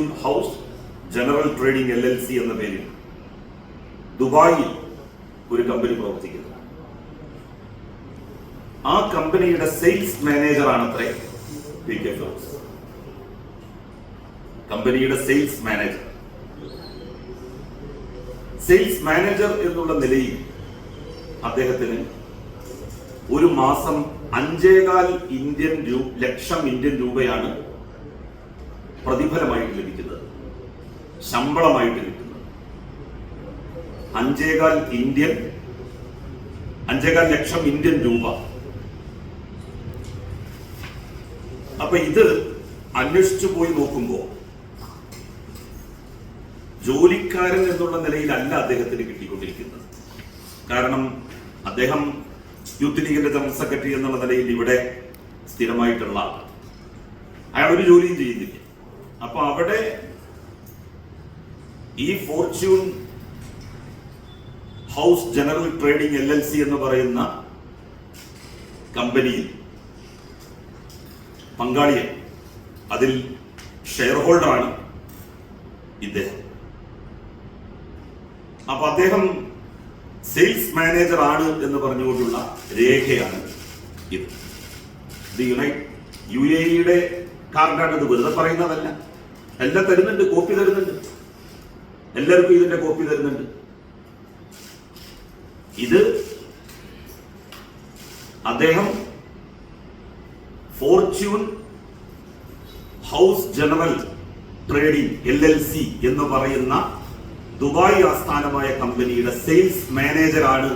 Fortune house general trading L L C എന്ന പേരിൽ ദുബായിൽ ഒരു കമ്പനി പ്രവർത്തിക്കുന്നു. ആ കമ്പനിയുടെ സെയിൽസ് മാനേജറാണ് അത്രേ പി കെ ഫിറോസ് കമ്പനിയുടെ സെയിൽസ് മാനേജർ സെയിൽസ് മാനേജർ എന്നുള്ള നിലയിൽ അദ്ദേഹത്തിന് ഒരു മാസം അഞ്ചേകാൽ ഇന്ത്യൻ ലക്ഷം ഇന്ത്യൻ രൂപയാണ് പ്രതിഫലമായിട്ട് ലഭിക്കുന്നത് ശമ്പളമായിട്ട് കിട്ടുന്നത്. അഞ്ചേകാൽ ഇന്ത്യൻ അഞ്ചേകാൽ ലക്ഷം ഇന്ത്യൻ രൂപ. അപ്പൊ ഇത് അന്വേഷിച്ചു പോയി നോക്കുമ്പോൾ ജോലിക്കാരൻ എന്നുള്ള നിലയിലല്ല അദ്ദേഹത്തിന് കിട്ടിക്കൊണ്ടിരിക്കുന്നത്. കാരണം അദ്ദേഹം യൂത്ത് ലീഗിന്റെ ജനറൽ സെക്രട്ടറി എന്നുള്ള നിലയിൽ ഇവിടെ സ്ഥിരമായിട്ടുള്ള. അയാൾ ഒരു ജോലിയും ചെയ്യുന്നില്ല. അപ്പൊ അവിടെ ഈ fortune house general trading L L C എന്ന് പറയുന്ന കമ്പനിയിൽ പങ്കാളിയെ അതിൽ ഷെയർ ഹോൾഡറാണ് ഇദ്ദേഹം. അപ്പൊ അദ്ദേഹം സെയിൽസ് മാനേജർ ആണ് എന്ന് പറഞ്ഞുകൊണ്ടുള്ള രേഖയാണ് ഇത്. ദി യുണൈറ്റ് യു എ ഇയുടെ കാർഡാണ് ഇത്. വെറുതെ പറയുന്നതല്ല. എല്ലാം തരുന്നുണ്ട് കോപ്പി തരുന്നുണ്ട്. എല്ലാവർക്കും ഇതിന്റെ കോപ്പി തരുന്നുണ്ട്. ഇത് അദ്ദേഹം fortune house general trading L L C എന്ന് പറയുന്ന ദുബായ് ആസ്ഥാനമായ കമ്പനിയുടെ സെയിൽസ് മാനേജറാണ്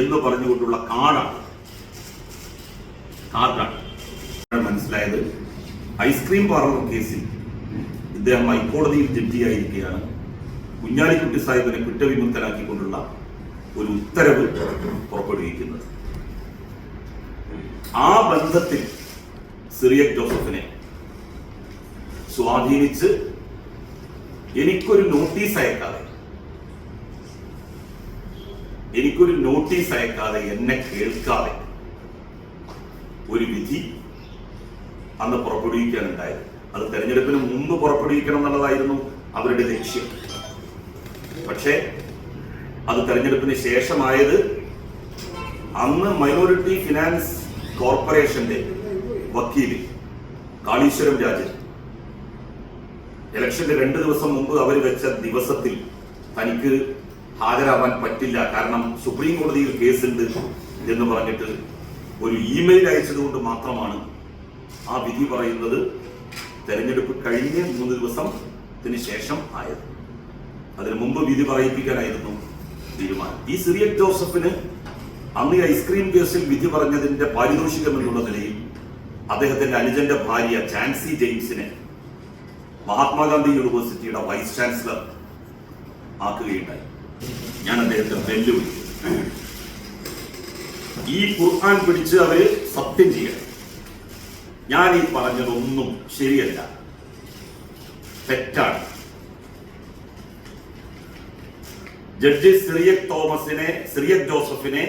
എന്ന് പറഞ്ഞുകൊണ്ടുള്ള കാർഡാണ്. കാർഡാണ്. മനസ്സിലായത്? ഐസ്ക്രീം പാർലർ കേസിൽ ഇദ്ദേഹം ഹൈക്കോടതിയിൽ ജഡ്ജിയായിരിക്കുകയാണ്. കുഞ്ഞാലിക്കുട്ടി സാഹിബിനെ കുറ്റവിമുക്തനാക്കിക്കൊണ്ടുള്ള ഒരു ഉത്തരവ് പുറപ്പെടുവിക്കുന്നത്. ആ ബന്ധത്തിൽ സിറിയക് ജോസഫിനെ സ്വാധീനിച്ച് എനിക്കൊരു നോട്ടീസ് അയക്കാതെ എനിക്കൊരു നോട്ടീസ് അയക്കാതെ എന്നെ കേൾക്കാതെ ഒരു വിധി അന്ന് പുറപ്പെടുവിക്കാനുണ്ടായത് അത് തെരഞ്ഞെടുപ്പിന് മുമ്പ് പുറപ്പെടുവിക്കണം എന്നുള്ളതായിരുന്നു അവരുടെ ലക്ഷ്യം. പക്ഷേ അത് തെരഞ്ഞെടുപ്പിന് ശേഷമായത് അന്ന് മൈനോറിറ്റി ഫിനാൻസ് കോർപ്പറേഷന്റെ വക്കീലിൽ കാളീശ്വരം രാജൻ. ഇലക്ഷന്റെ രണ്ട് ദിവസം മുമ്പ് അവർ വെച്ച ദിവസത്തിൽ തനിക്ക് ഹാജരാവാൻ പറ്റില്ല. കാരണം സുപ്രീം കോടതിയിൽ കേസുണ്ട് എന്ന് പറഞ്ഞിട്ട് ഒരു ഇമെയിൽ അയച്ചതുകൊണ്ട് മാത്രമാണ് ആ വിധി പറയുന്നത്. തെരഞ്ഞെടുപ്പ് കഴിഞ്ഞ് മൂന്ന് ദിവസത്തിന് ശേഷം ആയത്. അതിനു മുമ്പ് വിധി പറയിപ്പിക്കാനായിരുന്നു തീരുമാനം. ഈ സിറിയക് ജോസഫിന് അന്ന് ഈ ഐസ്ക്രീം കേസിൽ വിധി പറഞ്ഞതിന്റെ പാരിതോഷികം എന്നുള്ള നിലയിൽ അദ്ദേഹത്തിന്റെ അനുജന്റെ ഭാര്യ ചാൻസി ജെയിംസിനെ മഹാത്മാഗാന്ധി യൂണിവേഴ്സിറ്റിയുടെ വൈസ് ചാൻസലർ ആക്കുകയുണ്ടായി. ഞാൻ അദ്ദേഹത്തെ വെല്ലുവിളിച്ചു ഈ ഖുർആൻ പിടിച്ച് അവർ സത്യം ചെയ്യണം. ഞാൻ ഈ പറഞ്ഞതൊന്നും ശരിയല്ല. തെറ്റാണ്. ജഡ്ജി സിറിയക് തോമസിനെ സിറിയക് ജോസഫിനെ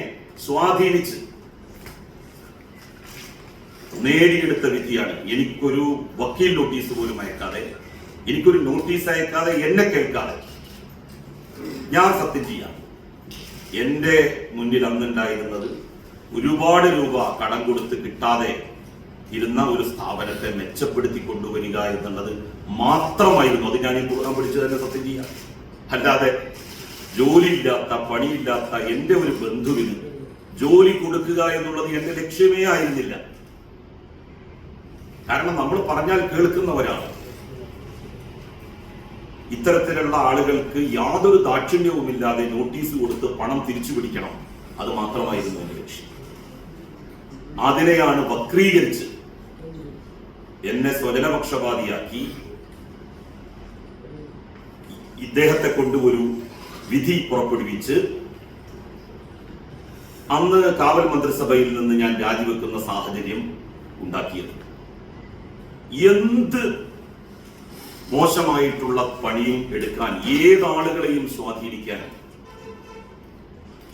സ്വാധീനിച്ച് നേടിയെടുത്ത വിധിയാണ്. എനിക്കൊരു വക്കീൽ നോട്ടീസ് പോലും അയക്കാതെ എനിക്കൊരു നോട്ടീസ് അയക്കാതെ എന്നെ കേൾക്കാതെ ഞാൻ സത്യം ചെയ്യാം. എന്റെ മുന്നിൽ അന്നുണ്ടായിരുന്നത് ഒരുപാട് രൂപ കടം കൊടുത്ത് കിട്ടാതെ ഇരുന്ന ഒരു സ്ഥാപനത്തെ മെച്ചപ്പെടുത്തി കൊണ്ടുവരിക എന്നുള്ളത് മാത്രമായിരുന്നു. അത് ഞാൻ ഈ പൂർണം പിടിച്ചു തന്നെ സത്യം ചെയ്യാം. അല്ലാതെ ജോലിയില്ലാത്ത പണിയില്ലാത്ത എന്റെ ഒരു ബന്ധുവിന് ജോലി കൊടുക്കുക എന്നുള്ളത് എന്റെ ലക്ഷ്യമേ ആയിരുന്നില്ല. കാരണം നമ്മൾ പറഞ്ഞാൽ കേൾക്കുന്നവരാണ്. ഇത്തരത്തിലുള്ള ആളുകൾക്ക് യാതൊരു ദാക്ഷിണ്യവുമില്ലാതെ നോട്ടീസ് കൊടുത്ത് പണം തിരിച്ചു പിടിക്കണം. അത് മാത്രമായിരുന്നു എന്റെ ലക്ഷ്യം. അതിനെയാണ് വക്രീകരിച്ച് എന്നെ സ്വജനപക്ഷപാതിയാക്കി ഇദ്ദേഹത്തെ കൊണ്ട് ഒരു വിധി പുറപ്പെടുവിച്ച് അന്ന് കാവൽ മന്ത്രിസഭയിൽ നിന്ന് ഞാൻ രാജിവെക്കുന്ന സാഹചര്യം ഉണ്ടാക്കിയത്. എന്ത് മോശമായിട്ടുള്ള പണിയും എടുക്കാൻ ഏതാളുകളെയും സ്വാധീനിക്കാൻ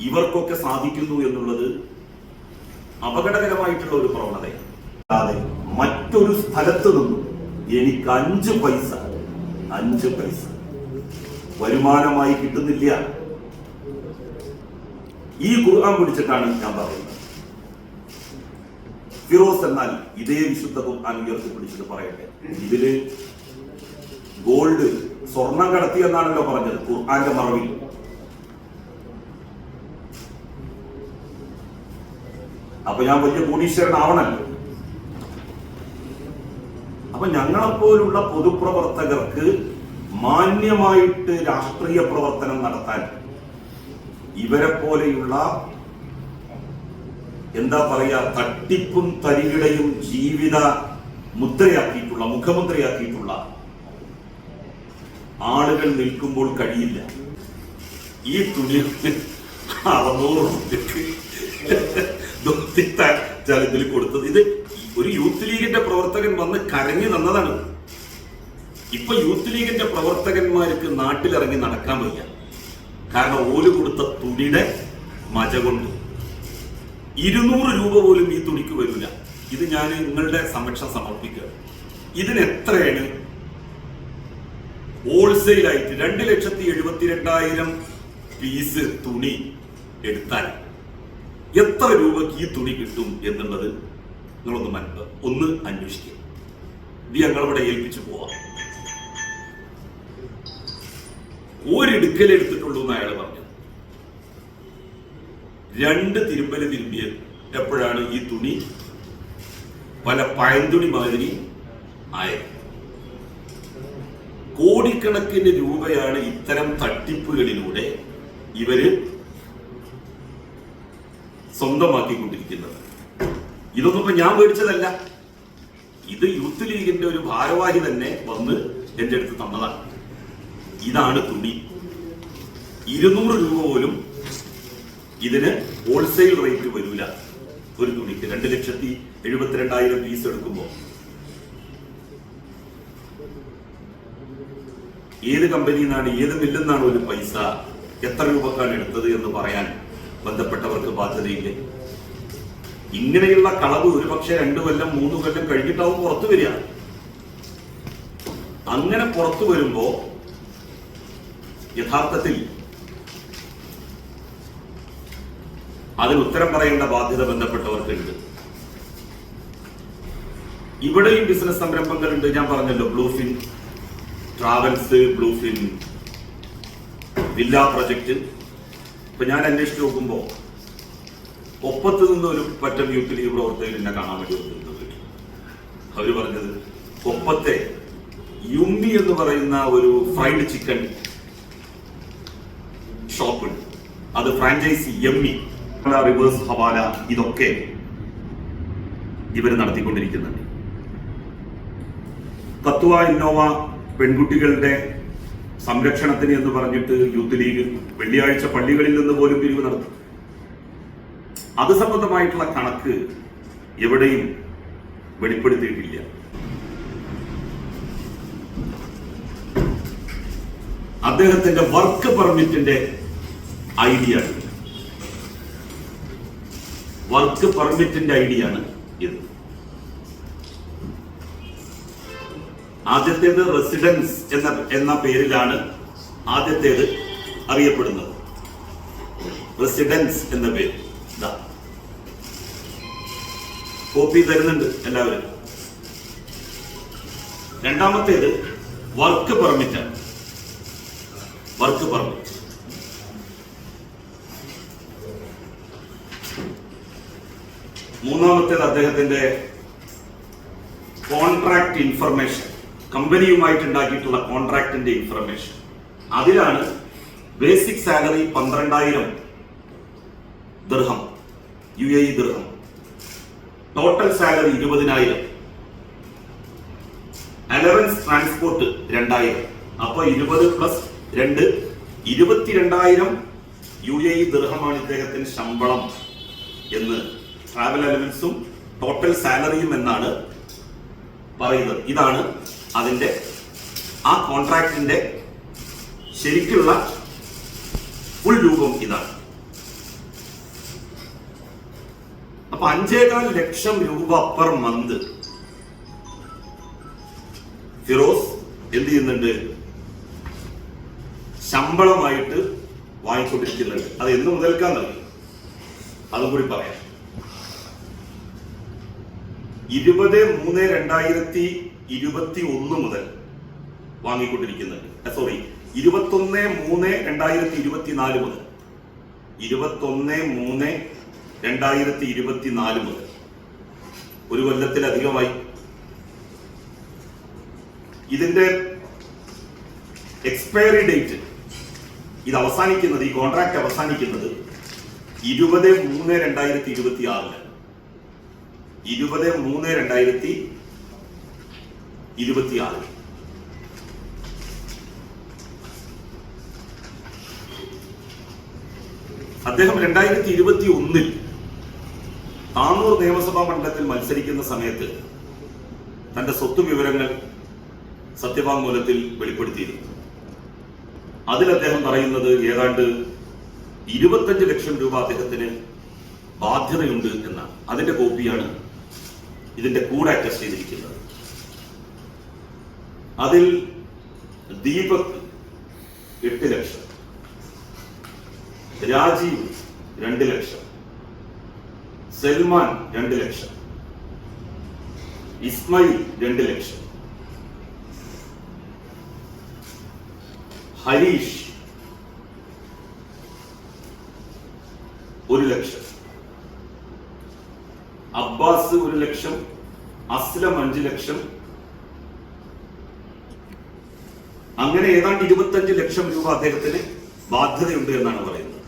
ഇവർക്കൊക്കെ സാധിക്കുന്നു എന്നുള്ളത് അപകടകരമായിട്ടുള്ള ഒരു പ്രവണതയാണ്. മറ്റൊരു സ്ഥലത്ത് നിന്നും. എനിക്ക് അഞ്ച് പൈസ. അഞ്ച് പൈസ. വരുമാനമായി കിട്ടുന്നില്ല. ഈ ഖുർആൻ പിടിച്ചിട്ടാണ് ഞാൻ പറയുന്നത്. ഫിറോസ് എന്നാൽ ഇതേ വിശുദ്ധ ഖുർആൻ ഉയർത്തി പിടിച്ചിട്ട് പറയട്ടെ. ഇതിൽ ഗോൾഡ് സ്വർണം കടത്തി എന്നാണല്ലോ പറഞ്ഞത് ഖുർആന്റെ മറവിൽ. അപ്പൊ ഞാൻ വലിയ കോടീശ്വരനാവണല്ലോ. അപ്പൊ ഞങ്ങളെപ്പോലുള്ള പൊതുപ്രവർത്തകർക്ക് മാന്യമായിട്ട് രാഷ്ട്രീയ പ്രവർത്തനം നടത്താൻ ഇവരെ പോലെയുള്ള എന്താ പറയാ തട്ടിപ്പും തരികിടയും ജീവിത മുദ്രയാക്കിയിട്ടുള്ള മുഖമുദ്രയാക്കിയിട്ടുള്ള ആളുകൾ നിൽക്കുമ്പോൾ കഴിയില്ല. ഈ തുണി അറുന്നൂറ് റുപ്യക്ക് ഇതിൽ കൊടുത്തത് ഇത് ഒരു യൂത്ത് ലീഗിന്റെ പ്രവർത്തകൻ വന്ന് കരഞ്ഞു തന്നതാണ്. ഇപ്പൊ യൂത്ത് ലീഗിന്റെ പ്രവർത്തകന്മാർക്ക് നാട്ടിലിറങ്ങി നടക്കാൻ വയ്യ. കാരണം ഓൽ കൊടുത്ത തുണിയുടെ മജ കൊണ്ട്. ഇരുന്നൂറ് രൂപ പോലും ഈ തുണിക്ക് വരില്ല. ഇത് ഞാൻ നിങ്ങളുടെ സംരക്ഷണം സമർപ്പിക്കുക. ഇതിന് എത്രയാണ്? ഹോൾസെയിൽ ആയിട്ട് രണ്ട് ലക്ഷത്തി എഴുപത്തിരണ്ടായിരം പീസ് തുണി എടുത്താൽ എത്ര രൂപക്ക് ഈ തുണി കിട്ടും എന്നുള്ളത് നിങ്ങളൊന്ന് മനസ്സ് ഒന്ന് അന്വേഷിക്കുക ഇത് ഞങ്ങളിവിടെ ഏൽപ്പിച്ചു പോവാം. ഒരിടുക്കലെടുത്തിട്ടുള്ളൂ എന്ന് അയാൾ പറഞ്ഞു. രണ്ട് തിരുമ്പൽ തിരുമ്പിയ എപ്പോഴാണ് ഈ തുണി പല പഴന്തുണി മാതിരി ആയത്? കോടിക്കണക്കിന് രൂപയാണ് ഇത്തരം തട്ടിപ്പുകളിലൂടെ ഇവർ സ്വന്തമാക്കിക്കൊണ്ടിരിക്കുന്നത്. ഇതൊന്നും ഇപ്പൊ ഞാൻ മേടിച്ചതല്ല ഇത് യൂത്ത് ലീഗിന്റെ ഒരു ഭാരവാഹി തന്നെ വന്ന് എന്റെ അടുത്ത് തന്നതാണ്. ഇതാണ് തുണി. ഇരുന്നൂറ് രൂപ പോലും ഇതിന് ഹോൾസെയിൽ റേറ്റ് വരൂല. ഒരു തുണിക്ക് രണ്ട് ലക്ഷത്തി എഴുപത്തിരണ്ടായിരം പീസ് എടുക്കുമ്പോൾ ഏത് കമ്പനിയിൽ നിന്നാണ് ഏത് മില്ലിൽ നിന്നാണ് ഒരു പൈസ എത്ര രൂപക്കാണ് എടുത്തത് എന്ന് പറയാൻ ബന്ധപ്പെട്ടവർക്ക് ബാധ്യതയില്ലേ? ഇങ്ങനെയുള്ള കളവ് ഒരുപക്ഷെ രണ്ടു കൊല്ലം മൂന്ന് കൊല്ലം കഴിഞ്ഞിട്ടാവും പുറത്തു വരിക. അങ്ങനെ പുറത്തു വരുമ്പോ യഥാർത്ഥത്തിൽ അതിന് ഉത്തരം പറയേണ്ട ബാധ്യത ബന്ധപ്പെട്ടവർക്കുണ്ട്. ഇവിടെയും ബിസിനസ് സംരംഭങ്ങളുണ്ട്. ഞാൻ പറഞ്ഞല്ലോ bluefin travels bluefin villa project. ഇപ്പൊ ഞാൻ അന്വേഷിച്ച് നോക്കുമ്പോ ഒപ്പത്ത് നിന്ന് ഒരു പറ്റം യൂത്ത് ലീഗ് പ്രവർത്തകർ എന്നെ കാണാൻ വേണ്ടി അവർ പറഞ്ഞത് ഒപ്പത്തെ യുമ്മി എന്ന് പറയുന്ന ഒരു ഫ്രൈഡ് ചിക്കൻ ഷോപ്പ് അത് ഫ്രാഞ്ചൈസി എമ്മി റിവേഴ്സ് ഹവാല ഇതൊക്കെ ഇവർ നടത്തിക്കൊണ്ടിരിക്കുന്നുണ്ട്. തത്വ ഇന്നോവ പെൺകുട്ടികളുടെ സംരക്ഷണത്തിന് എന്ന് പറഞ്ഞിട്ട് യൂത്ത് ലീഗ് വെള്ളിയാഴ്ച പള്ളികളിൽ നിന്ന് പോലും പിരിവ് നടത്തും. അത് സംബന്ധമായിട്ടുള്ള കണക്ക് എവിടെയും വെളിപ്പെടുത്തിയിട്ടില്ല. അദ്ദേഹത്തിന്റെ വർക്ക് പെർമിറ്റിന്റെ ഐഡിയ വർക്ക് പെർമിറ്റിന്റെ ഐഡിയ ആണ് ഇത്. ആദ്യത്തേത് റെസിഡൻസ് എന്ന എന്ന പേരിലാണ് ആദ്യത്തേത് അറിയപ്പെടുന്നത്. റെസിഡൻസ് എന്ന പേര്. കോപ്പി തരുന്നുണ്ട് എല്ലാവരും. രണ്ടാമത്തേത് വർക്ക് പെർമിറ്റ് ആണ്. വർക്ക് പെർമിറ്റ് മൂന്നാമത്തേത് അദ്ദേഹത്തിന്റെ കോൺട്രാക്ട് ഇൻഫർമേഷൻ കമ്പനിയുമായിട്ട് ഉണ്ടാക്കിയിട്ടുള്ള കോൺട്രാക്ടിന്റെ ഇൻഫർമേഷൻ അതിലാണ് ബേസിക് സാലറി പന്ത്രണ്ടായിരം ദൃഹം യു എ ദർഹം ടോട്ടൽ സാലറി ഇരുപതിനായിരം. അലവൻസ് ട്രാൻസ്പോർട്ട് രണ്ടായിരം. അപ്പൊ ഇരുപത് പ്ലസ് രണ്ട് ഇരുപത്തിരണ്ടായിരം യു എ ദർഹമാണ് ഇദ്ദേഹത്തിന് ശമ്പളം എന്ന് ട്രാവൽ അലവൻസും ടോട്ടൽ സാലറിയും എന്നാണ് പറയുന്നത്. ഇതാണ് അതിന്റെ ആ കോൺട്രാക്ടിന്റെ ശരിക്കുള്ള ഫുൾ രൂപം ഇതാണ്. അപ്പൊ അഞ്ചേകാൽ ലക്ഷം രൂപ പെർ മന്ത്. ഫിറോസ് എന്ത് ചെയ്യുന്നുണ്ട്? ശമ്പളമായിട്ട് വാങ്ങിക്കൊണ്ടിരിക്കുന്നുണ്ട്. അത് എന്ന് മുതൽക്കാന്നറിയും അതും കൂടി പറയാം. ഇരുപത് മൂന്ന് രണ്ടായിരത്തി ഇരുപത്തി ഒന്ന് മുതൽ വാങ്ങിക്കൊണ്ടിരിക്കുന്നുണ്ട്. സോറി ഇരുപത്തൊന്ന് മൂന്ന് രണ്ടായിരത്തി ഇരുപത്തിനാല് മുതൽ. ഇരുപത്തൊന്ന് മൂന്ന് രണ്ടായിരത്തി ഇരുപത്തിനാല് മുതൽ. ഒരു കൊല്ലത്തിലധികമായി. ഇതിന്റെ എക്സ്പയറി ഡേറ്റ് ഇത് അവസാനിക്കുന്നത് ഈ കോൺട്രാക്ട് അവസാനിക്കുന്നത് ഇരുപത് മൂന്ന് രണ്ടായിരത്തി ഇരുപത്തി ആറിൽ ഇരുപത് മൂന്ന് രണ്ടായിരത്തി ഇരുപത്തി ആറ് അദ്ദേഹം രണ്ടായിരത്തി ഇരുപത്തി ഒന്നിൽ താന്നൂർ നിയമസഭാ മണ്ഡലത്തിൽ മത്സരിക്കുന്ന സമയത്ത് തന്റെ സ്വത്ത് വിവരങ്ങൾ സത്യവാങ്മൂലത്തിൽ വെളിപ്പെടുത്തിയിരുന്നു. അതിൽ അദ്ദേഹം പറയുന്നത് ഏതാണ്ട് ഇരുപത്തഞ്ച് ലക്ഷം രൂപ അദ്ദേഹത്തിന് ബാധ്യതയുണ്ട് എന്നാണ്. അതിന്റെ കോപ്പിയാണ് ഇതിന്റെ കൂടെ അറ്റസ്റ്റ് ചെയ്തിരിക്കുന്നത്. അതിൽ ദീപക് എട്ട് ലക്ഷം രാജീവ് രണ്ട് ലക്ഷം സൽമാൻ രണ്ട് ലക്ഷം. ഇസ്മയിൽ രണ്ട് ലക്ഷം. ഹരീഷ് ഒരു ലക്ഷം. അബ്ബാസ് ഒരു ലക്ഷം. അസ്ലം അഞ്ച് ലക്ഷം. അങ്ങനെ ഏതാണ്ട് ഇരുപത്തഞ്ച് ലക്ഷം രൂപ അദ്ദേഹത്തിന് ബാധ്യതയുണ്ട് എന്നാണ് പറയുന്നത്.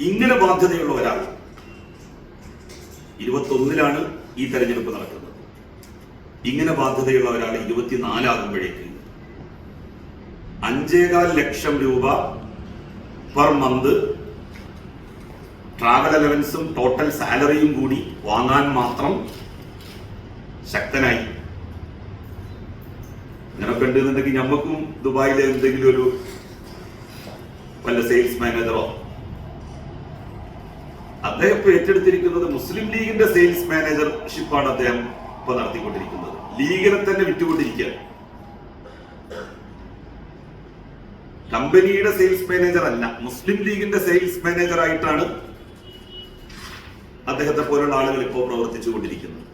ഇങ്ങനെ ബാധ്യതയുള്ള ഒരാൾ ഇരുപത്തൊന്നിലാണ് ഈ തെരഞ്ഞെടുപ്പ് നടക്കുന്നത്. ഇങ്ങനെ ബാധ്യതയുള്ള ഒരാൾ ഇരുപത്തിനാലാകുമ്പോഴേക്ക് അഞ്ചേകാൽ ലക്ഷം രൂപ പെർ മന്ത് ട്രാവൽ അലവൻസും ടോട്ടൽ സാലറിയും കൂടി വാങ്ങാൻ മാത്രം ശക്തനായി. അങ്ങനൊക്കെ ഉണ്ടെന്നുണ്ടെങ്കിൽ ഞമ്മക്കും ദുബായിലെ എന്തെങ്കിലും ഒരു വല്ല സെയിൽസ് മാനേജറോ അദ്ദേഹം ഇപ്പൊ ഏറ്റെടുത്തിരിക്കുന്നത് മുസ്ലിം ലീഗിന്റെ സെയിൽസ് മാനേജർഷിപ്പാണ് അദ്ദേഹം ഇപ്പൊ നടത്തിക്കൊണ്ടിരിക്കുന്നത്. ലീഗിനെ തന്നെ വിറ്റുകൊണ്ടിരിക്കുകയാണ് കമ്പനിയുടെ സെയിൽസ് മാനേജർ അല്ല മുസ്ലിം ലീഗിന്റെ സെയിൽസ് മാനേജർ ആയിട്ടാണ് അദ്ദേഹത്തെ പോലുള്ള ആളുകൾ ഇപ്പോൾ പ്രവർത്തിച്ചു കൊണ്ടിരിക്കുന്നത്